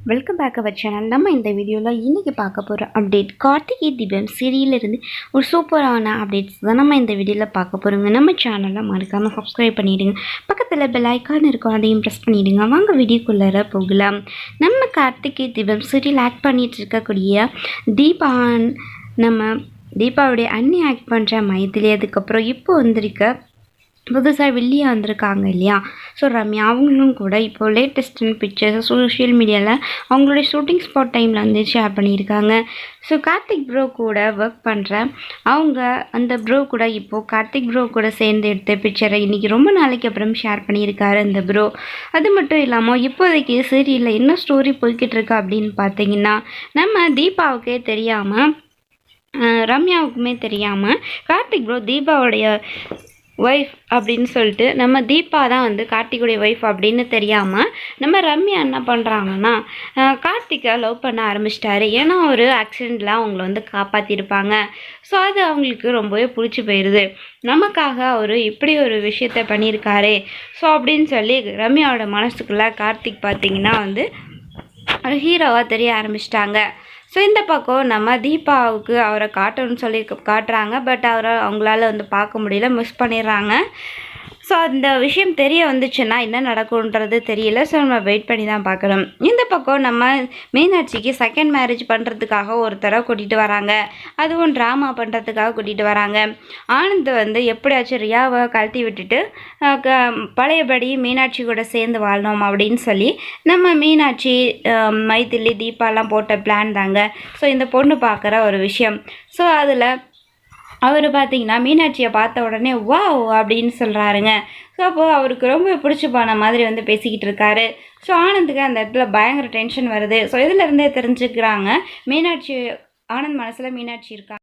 Welcome back our channel நம்ம இந்த வீடியோவில் இன்றைக்கி பார்க்க போகிற அப்டேட் கார்த்திகை தீபம் சீரியலிருந்து ஒரு சூப்பரான அப்டேட்ஸ் தான் நம்ம இந்த வீடியோவில் பார்க்க போகிறோங்க நம்ம சேனலை மறக்காமல் சப்ஸ்கிரைப் பண்ணிவிடுங்க பக்கத்தில் பெல் ஐக்கான் இருக்கும் அதையும் ப்ரெஸ் பண்ணிவிடுங்க வாங்க வீடியோக்குள்ளார போகலாம். நம்ம கார்த்திகை தீபம் சீரியல் ஆக்ட் பண்ணிகிட்டு இருக்கக்கூடிய தீபா நம்ம தீபாவுடைய அண்ணி ஆக்ட் பண்ணுற மைதிலி அதுக்கப்புறம் இப்போ வந்திருக்க புதுசாக வெளியே வந்திருக்காங்க இல்லையா? ஸோ ரம்யா அவங்களும் கூட இப்போ லேட்டஸ்டான பிக்சர்ஸ் சோஷியல் மீடியாவில் அவங்களுடைய ஷூட்டிங் ஸ்பாட் டைமில் வந்து ஷேர் பண்ணியிருக்காங்க. ஸோ கார்த்திக் ப்ரோ கூட ஒர்க் பண்ணுற அவங்க அந்த ப்ரோ கூட இப்போது கார்த்திக் ப்ரோ கூட சேர்ந்து எடுத்த பிக்சரை இன்றைக்கி ரொம்ப நாளைக்கு அப்புறம் ஷேர் பண்ணியிருக்காரு அந்த ப்ரோ அது மட்டும் இல்லாமல் இப்போதைக்கு சீரியலில் என்ன ஸ்டோரி போய்கிட்டு இருக்கா அப்படின்னு பார்த்தீங்கன்னா நம்ம தீபாவுக்கே தெரியாமல் ரம்யாவுக்குமே தெரியாமல் கார்த்திக் ப்ரோ தீபாவுடைய ஒய்ஃப் அப்படின்னு சொல்லிட்டு நம்ம தீபா தான் வந்து கார்த்திகுடைய ஒய்ஃப் அப்படின்னு தெரியாமல் நம்ம ரம்யா என்ன பண்ணுறாங்கன்னா கார்த்திகை லவ் பண்ண ஆரம்பிச்சிட்டாரு. ஏன்னா ஒரு ஆக்சிடெண்ட்டில் அவங்கள வந்து காப்பாற்றிருப்பாங்க ஸோ அது அவங்களுக்கு ரொம்பவே பிடிச்சி போயிடுது நமக்காக அவர் இப்படி ஒரு விஷயத்த பண்ணியிருக்காரு. ஸோ அப்படின்னு சொல்லி ரம்யாவோட மனசுக்குள்ளே கார்த்திக் பார்த்திங்கன்னா வந்து ஒரு ஹீரோவாக தெரிய ஆரம்பிச்சிட்டாங்க. ஸோ இந்த பக்கம் நம்ம தீபாவுக்கு அவரை காட்டணும்னு சொல்லி காட்டுறாங்க. பட் அவரை அவங்களால வந்து பார்க்க முடியல. மிஸ் பண்ணிடுறாங்க. ஸோ அந்த விஷயம் தெரிய வந்துச்சுன்னா என்ன நடக்கும்ன்றது தெரியல. ஸோ நம்ம வெயிட் பண்ணி தான் பார்க்கணும். இந்த பக்கம் நம்ம மீனாட்சிக்கு செகண்ட் மேரேஜ் பண்ணுறதுக்காக ஒருத்தரை கூட்டிகிட்டு வராங்க. அதுவும் ட்ராமா பண்ணுறதுக்காக கூட்டிகிட்டு வராங்க. ஆனந்த் வந்து எப்படியாச்சும் ரியாவை கழட்டி விட்டுட்டு பழையபடி மீனாட்சி கூட சேர்ந்து வாழணும் அப்படின்னு சொல்லி நம்ம மீனாட்சி மைத்திலி தீபாலாம் போட்ட பிளான் தாங்க. ஸோ இந்த பொண்ணு பார்க்குற ஒரு விஷயம். ஸோ அதில் அவர் பார்த்தீங்கன்னா மீனாட்சியை பார்த்த உடனே வா அப்படின்னு சொல்கிறாருங்க ஸோ அப்போது அவருக்கு ரொம்ப பிடிச்சி போன மாதிரி வந்து பேசிக்கிட்டு இருக்காரு. ஸோ ஆனந்துக்கு அந்த இடத்துல பயங்கர டென்ஷன் வருது. ஸோ இதிலருந்தே தெரிஞ்சுக்கிறாங்க. மீனாட்சி ஆனந்த் மனசில் மீனாட்சி இருக்கா